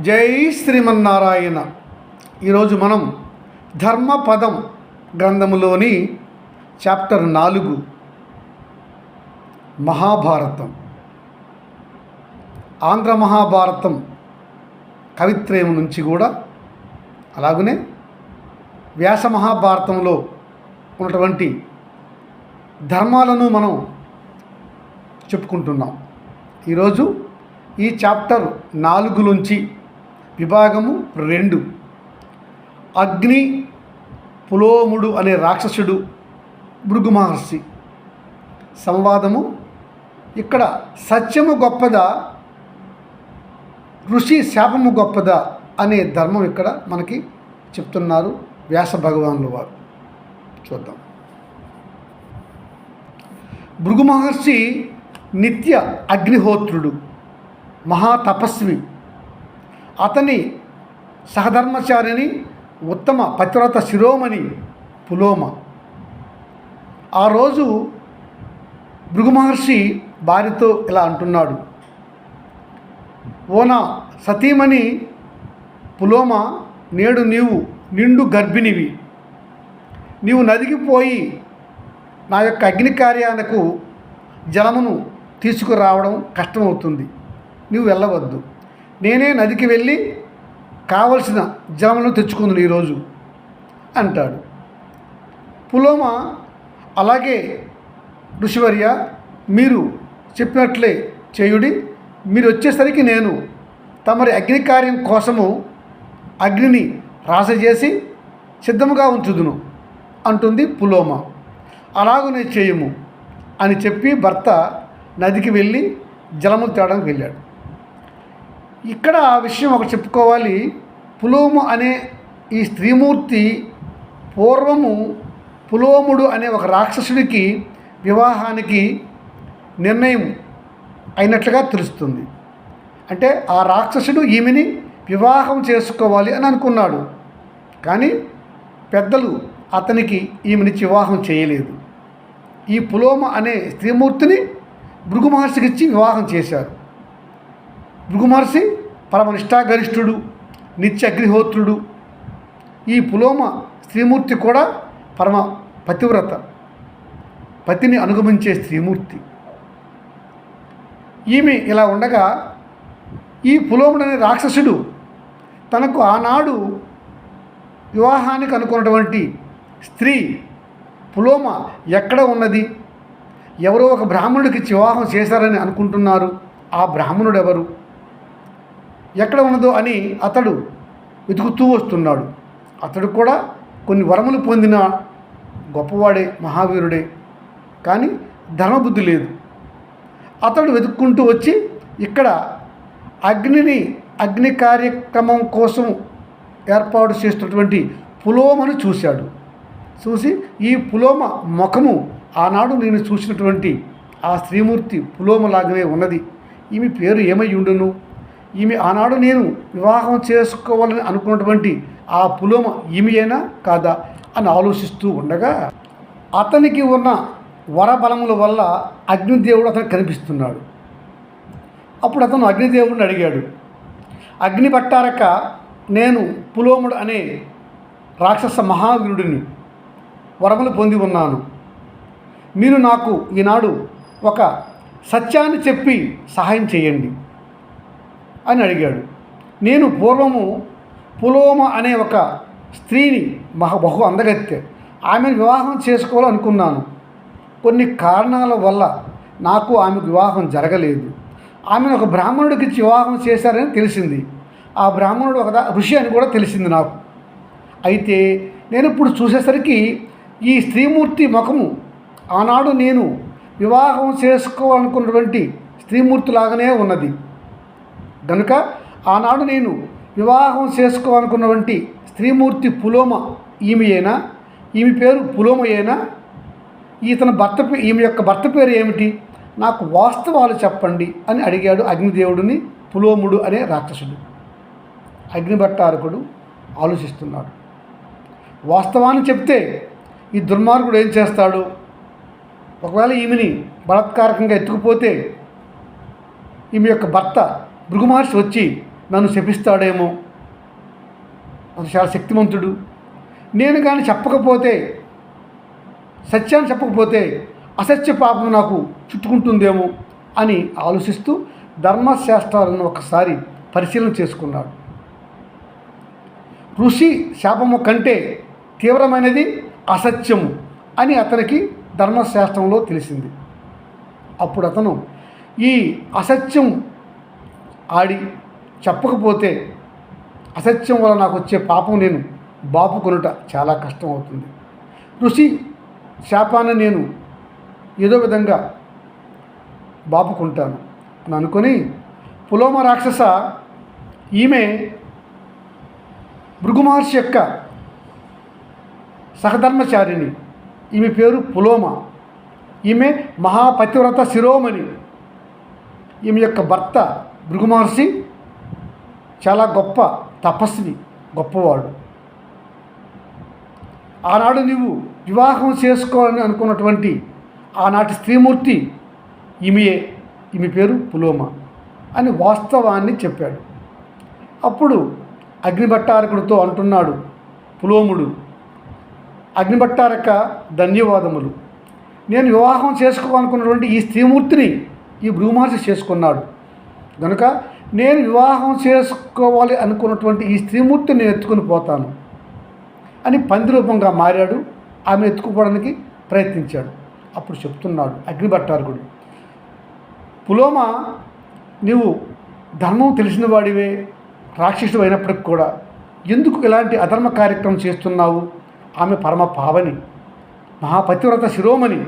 జై శ్రీమన్నారాయణ. ఈరోజు మనం ధర్మపదం గ్రంథములోని చాప్టర్ నాలుగు మహాభారతం. ఆంధ్ర మహాభారతం కవిత్రయం నుంచి కూడా అలాగనే వ్యాస మహాభారతంలో ఉన్నటువంటి ధర్మాలను మనం చెప్పుకుంటున్నాం. ఈరోజు ఈ చాప్టర్ నాలుగు నుంచి విభాగము రెండు. అగ్ని పులోముడు అనే రాక్షసుడు భృగు మహర్షి సంవాదము ఇక్కడ సత్యము గొప్పదా ఋషి శాపము గొప్పదా అనే ధర్మం ఇక్కడ మనకి చెప్తున్నారు వ్యాస భగవానుల వారు. చూద్దాం. భృగు మహర్షి నిత్య అగ్నిహోత్రుడు మహాతపస్వి అతని సహధర్మచారిని ఉత్తమ పతివ్రత శిరోమణి పులోమ. ఆ రోజు భృగుమహర్షి భార్యతో ఇలా అంటున్నాడు. ఓనా సతీమణి పులోమ నేడు నీవు నిండు గర్భిణివి. నీవు నదికి పోయి నా యొక్క అగ్ని కార్యాలకు జలమును తీసుకురావడం కష్టమవుతుంది. నువ్వు వెళ్ళవద్దు. నేనే నదికి వెళ్ళి కావలసిన జలమును తెచ్చుకుందును ఈరోజు అంటాడు. పులోమ అలాగే ఋషివర్య మీరు చెప్పినట్లే చేయుడి. మీరు వచ్చేసరికి నేను తమరి అగ్ని కార్యం కోసము అగ్నిని రాసజేసి సిద్ధముగా ఉంచుదును అంటుంది పులోమ. అలాగనే చేయము అని చెప్పి భర్త నదికి వెళ్ళి జలము తేడానికి వెళ్ళాడు. ఇక్కడ ఆ విషయం ఒకటి చెప్పుకోవాలి. పులోము అనే ఈ స్త్రీమూర్తి పూర్వము పులోముడు అనే ఒక రాక్షసుడికి వివాహానికి నిర్ణయం అయినట్లుగా తెలుస్తుంది. అంటే ఆ రాక్షసుడు ఈమెని వివాహం చేసుకోవాలి అని అనుకున్నాడు. కానీ పెద్దలు అతనికి ఈమెనిచ్చి వివాహం చేయలేదు. ఈ పులోమ అనే స్త్రీమూర్తిని భృగు మహర్షికి ఇచ్చి వివాహం చేశారు. భృగుమహర్షి పరమ నిత్య అగ్నిహోత్రుడు ఈ పులోమ స్త్రీమూర్తి కూడా పరమ పతివ్రత పతిని అనుగమించే స్త్రీమూర్తి. ఈమె ఇలా ఉండగా ఈ పులోముడనే రాక్షసుడు తనకు ఆనాడు వివాహానికి అనుకున్నటువంటి స్త్రీ పులోమ ఎక్కడ ఉన్నది? ఎవరో ఒక బ్రాహ్మణుడికి వివాహం చేశారని అనుకుంటున్నారు. ఆ బ్రాహ్మణుడు ఎవరు ఎక్కడ ఉన్నదో అని అతడు వెతుకుతూ వస్తున్నాడు. అతడు కూడా కొన్ని వరములు పొందిన గొప్పవాడే మహావీరుడే. కానీ ధర్మబుద్ధి లేదు. అతడు వెతుక్కుంటూ వచ్చి ఇక్కడ అగ్నిని అగ్ని కార్యక్రమం కోసం ఏర్పాటు చేస్తున్నటువంటి పులోమను చూశాడు. చూసి ఈ పులోమ ముఖము ఆనాడు నేను చూసినటువంటి ఆ స్త్రీమూర్తి పులోమలాగనే ఉన్నది. ఈమె పేరు ఏమై ఉండును? ఈమె ఆనాడు నేను వివాహం చేసుకోవాలని అనుకున్నటువంటి ఆ పులోమ ఈమెయేనా కాదా అని ఆలోచిస్తూ ఉండగా అతనికి ఉన్న వరబలముల వల్ల అగ్నిదేవుడు అతను కనిపిస్తున్నాడు. అప్పుడు అతను అగ్నిదేవుడిని అడిగాడు అగ్ని పట్టారక నేను పులోముడు అనే రాక్షస మహావీరుడిని వరములు పొంది ఉన్నాను. మీరు నాకు ఈనాడు ఒక సత్యాన్ని చెప్పి సహాయం చేయండి. అని అడిగాడు. నేను పూర్వము పులోమ అనే ఒక స్త్రీని మహా బహు అందగత్తె. ఆమెను వివాహం చేసుకోవాలనుకున్నాను. కొన్ని కారణాల వల్ల నాకు ఆమె వివాహం జరగలేదు. ఆమెను ఒక బ్రాహ్మణుడికి ఇచ్చి వివాహం చేశారని తెలిసింది. ఆ బ్రాహ్మణుడు ఒక ఋషి అని కూడా తెలిసింది నాకు. అయితే నేను ఇప్పుడు చూసేసరికి ఈ స్త్రీమూర్తి ముఖము ఆనాడు నేను వివాహం చేసుకోవాలనుకున్నటువంటి స్త్రీమూర్తిలాగానే ఉన్నది. కనుక ఆనాడు నేను వివాహం చేసుకోవాలనుకున్నటువంటి స్త్రీమూర్తి పులోమ ఈమెయేనా ఈమె పేరు పులోమయేనా ఇతని భర్త పే ఈమె యొక్క భర్త పేరు ఏమిటి? నాకు వాస్తవాలు చెప్పండి అని అడిగాడు అగ్నిదేవుడిని పులోముడు అనే రాక్షసుడు. అగ్నిభట్టారకుడు ఆలోచిస్తున్నాడు. వాస్తవాన్ని చెప్తే ఈ దుర్మార్గుడు ఏం చేస్తాడు? ఒకవేళ ఈమెని బలాత్కారకంగా ఎత్తుకుపోతే ఈమె యొక్క భర్త భృగు మహర్షి వచ్చి నన్ను శపిస్తాడేమో. అతను చాలా శక్తిమంతుడు. నేను కానీ చెప్పకపోతే సత్యాన్ని చెప్పకపోతే అసత్య పాపం నాకు చుట్టుకుంటుందేమో అని ఆలోచిస్తూ ధర్మశాస్త్రాలను ఒకసారి పరిశీలన చేసుకున్నాడు. ఋషి శాపము కంటే తీవ్రమైనది అసత్యము అని అతనికి ధర్మశాస్త్రంలో తెలిసింది. అప్పుడు అతను ఈ అసత్యం ఆడి చెప్పకపోతే అసత్యం వల్ల నాకు వచ్చే పాపం నేను బాపుకొనుట చాలా కష్టం అవుతుంది ఋషి శాపాన్ని నేను ఏదో విధంగా బాపుకుంటాను అని అనుకొని పులోమ రాక్షస ఈమె భృగు మహర్షి యొక్క సహధర్మచారిణి. ఈమె పేరు పులోమ. ఈమె మహాపతివ్రత శిరోమణి. ఈమె యొక్క భర్త భృగుమార్ సింగ్ చాలా గొప్ప తపస్వి గొప్పవాడు. ఆనాడు నీవు వివాహం చేసుకోవాలని అనుకున్నటువంటి ఆనాటి స్త్రీమూర్తి ఈమెయే ఈమె పేరు పులోమ అని వాస్తవాన్ని చెప్పాడు. అప్పుడు అగ్నిభట్టారకుడితో అంటున్నాడు పులోముడు అగ్నిభట్టారక ధన్యవాదములు. నేను వివాహం చేసుకోవాలనుకున్నటువంటి ఈ స్త్రీమూర్తిని ఈ భృగుమహర్షి చేసుకున్నాడు. కనుక నేను వివాహం చేసుకోవాలి అనుకున్నటువంటి ఈ స్త్రీమూర్తిని నేను ఎత్తుకుని పోతాను అని పంది రూపంగా మారాడు. ఆమె ఎత్తుకుపోవడానికి ప్రయత్నించాడు. అప్పుడు చెప్తున్నాడు అగ్నిభట్టారకుడు పులోమ నీవు ధర్మం తెలిసిన వాడివే రాక్షసుడు అయినప్పటికి కూడా ఎందుకు ఇలాంటి అధర్మ కార్యక్రమం చేస్తున్నావు? ఆమె పరమ పావని మహాపతివ్రత శిరోమణి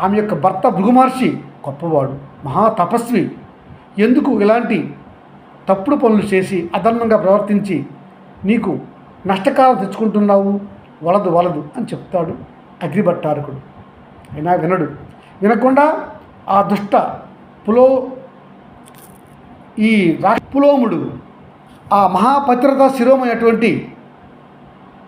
ఆమె యొక్క భర్త భృగుమహర్షి గొప్పవాడు మహా తపస్వి ఎందుకు ఇలాంటి తప్పుడు పనులు చేసి అధర్మంగా ప్రవర్తించి నీకు నష్టకాలం తెచ్చుకుంటున్నావు? వలదు వలదు అని చెప్తాడు అగ్నిభట్టారకుడు. అయినా వినడు. వినకుండా ఆ దుష్ట పులో ఈ పులోముడు ఆ మహాపత్రత శిరోమైనటువంటి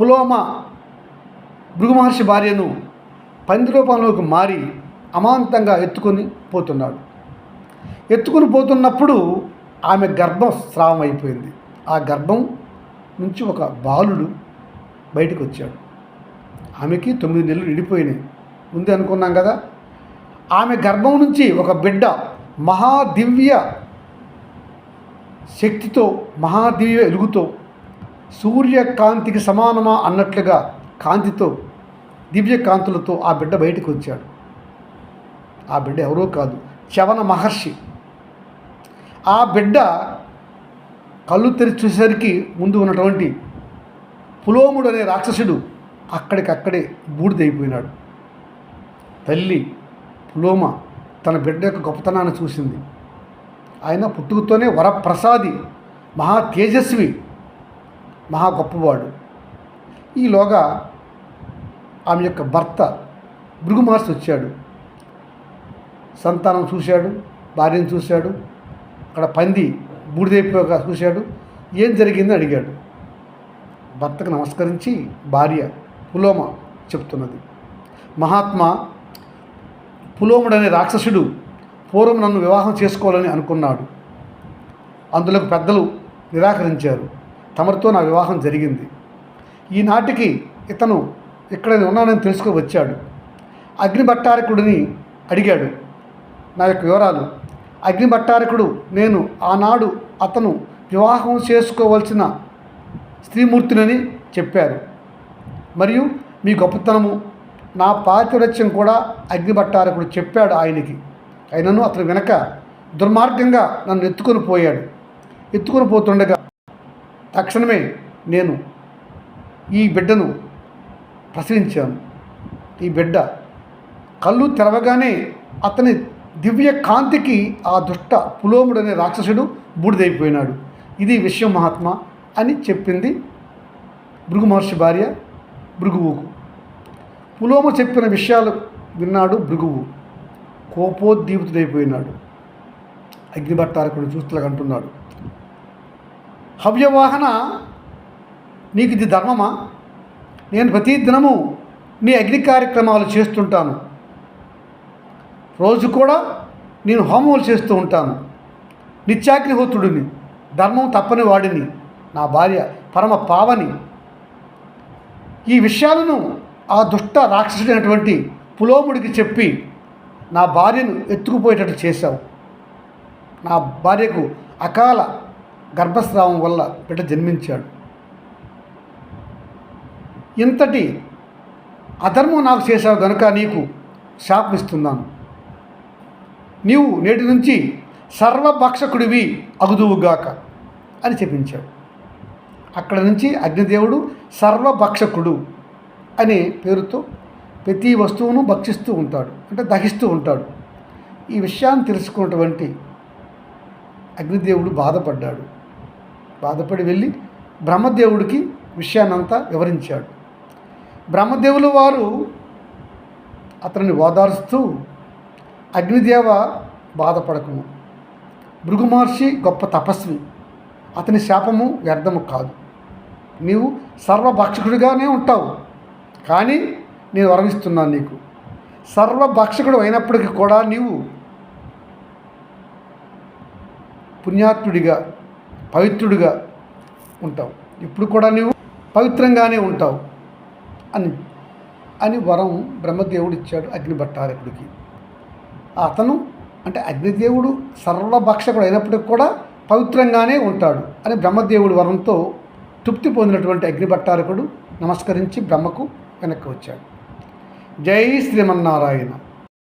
పులోమ భృగుమహర్షి భార్యను పంది రూపంలోకి మారి అమాంతంగా ఎత్తుకొని పోతున్నాడు. ఎత్తుకుని పోతున్నప్పుడు ఆమె గర్భం స్రావం అయిపోయింది. ఆ గర్భం నుంచి ఒక బాలుడు బయటకు వచ్చాడు. ఆమెకి తొమ్మిది నెలలు విడిపోయినాయి. ఉంది అనుకున్నాం కదా? ఆమె గర్భం నుంచి ఒక బిడ్డ మహాదివ్య శక్తితో మహాదివ్య వెలుగుతో సూర్యకాంతికి సమానమా అన్నట్లుగా కాంతితో దివ్య కాంతులతో ఆ బిడ్డ బయటకు వచ్చాడు. ఆ బిడ్డ ఎవరో కాదు. చవన మహర్షి. ఆ బిడ్డ కళ్ళు తెరిచి చూసేసరికి ముందు ఉన్నటువంటి పులోముడు అనే రాక్షసుడు అక్కడికక్కడే బూడిదైపోయినాడు. తల్లి పులోమ తన బిడ్డ యొక్క గొప్పతనాన్ని చూసింది. ఆయన పుట్టుకతోనే వరప్రసాది మహా తేజస్వి మహా గొప్పవాడు. ఈలోగా ఆమె యొక్క భర్త భృగు మహర్షి వచ్చాడు. సంతానం చూశాడు భార్యను చూశాడు అక్కడ పంది బూడిదైపోయాక చూశాడు ఏం జరిగిందని అడిగాడు. భర్తకు నమస్కరించి భార్య పులోమ చెప్తున్నది. మహాత్మా పులోముడనే రాక్షసుడు పూర్వం నన్ను వివాహం చేసుకోవాలని అనుకున్నాడు. అందులో పెద్దలు నిరాకరించారు. తమరితో నా వివాహం జరిగింది. ఈనాటికి ఇతను ఇక్కడ ఉన్నానని తెలుసుకొని వచ్చాడు. అగ్నిభట్టారకుడిని అడిగాడు. నా యొక్క వివరాలు. అగ్నిభట్టారకుడు నేను ఆనాడు అతను వివాహం చేసుకోవలసిన స్త్రీమూర్తినని చెప్పారు. మరియు మీ గొప్పతనము నా పాతివ్రత్యం కూడా అగ్నిభట్టారకుడు చెప్పాడు ఆయనకి. అయినను అతను వెనక దుర్మార్గంగా నన్ను ఎత్తుకొని పోయాడు. ఎత్తుకొని పోతుండగా తక్షణమే నేను ఈ బిడ్డను ప్రసవించాను. ఈ బిడ్డ కళ్ళు తెరవగానే అతని దివ్య కాంతికి ఆ దుష్ట పులోముడనే రాక్షసుడు బూడిదైపోయినాడు. ఇది విశ్వ మహాత్మ అని చెప్పింది భృగు మహర్షి భార్య భృగువుకు. పులోమ చెప్పిన విషయాలు విన్నాడు భృగువు. కోపోద్దీపితుడైపోయినాడు. అగ్నిభట్టారకుడు చూస్తులకంటున్నాడు హవ్యవాహన నీకు ఇది ధర్మమా? నేను ప్రతి దినము నీ అగ్ని కార్యక్రమాలు చేస్తుంటాను. రోజు కూడా నేను హోమములు చేస్తూ ఉంటాను. నిత్యాగ్నిహోత్రుడిని ధర్మం తప్పని వాడిని నా భార్య పరమ పావని. ఈ విషయాలను ఆ దుష్ట రాక్షసుడైనటువంటి పులోముడికి చెప్పి నా భార్యను ఎత్తుకుపోయేటట్టు చేశావు. నా భార్యకు అకాల గర్భస్రావం వల్ల బిడ్డ జన్మించాడు. ఇంతటి అధర్మం నాకు చేశావు గనుక నీకు శాపమిస్తున్నాను నీవు నేటి నుంచి సర్వభక్షకుడివి అగుదువుగాక అని చెప్పించాడు. అక్కడ నుంచి అగ్నిదేవుడు సర్వభక్షకుడు అనే పేరుతో ప్రతి వస్తువును భక్షిస్తూ ఉంటాడు అంటే దహిస్తూ ఉంటాడు. ఈ విషయాన్ని తెలుసుకున్నటువంటి అగ్నిదేవుడు బాధపడ్డాడు. బాధపడి వెళ్ళి బ్రహ్మదేవుడికి విషయాన్నంతా వివరించాడు. బ్రహ్మదేవులు వారు అతనిని ఓదారుస్తూ అగ్నిదేవ బాధపడకము. భృగు మహర్షి గొప్ప తపస్వి. అతని శాపము వ్యర్థము కాదు. నీవు సర్వభక్షకుడిగానే ఉంటావు. కానీ నేను వరణిస్తున్నాను నీకు. సర్వభక్షకుడు అయినప్పటికీ కూడా నీవు పుణ్యాత్ముడిగా పవిత్రుడిగా ఉంటావు. ఇప్పుడు కూడా నీవు పవిత్రంగానే ఉంటావు. అని అని వరం బ్రహ్మదేవుడు ఇచ్చాడు అగ్నిభట్టారకుడికి. అతను అంటే అగ్నిదేవుడు సర్వభక్షకుడు అయినప్పటికి కూడా పవిత్రంగానే ఉంటాడు అని బ్రహ్మదేవుడి వరంతో తృప్తి పొందినటువంటి అగ్నిభట్టారకుడు నమస్కరించి బ్రహ్మకు వెనక్కి వచ్చాడు. జై శ్రీమన్నారాయణ.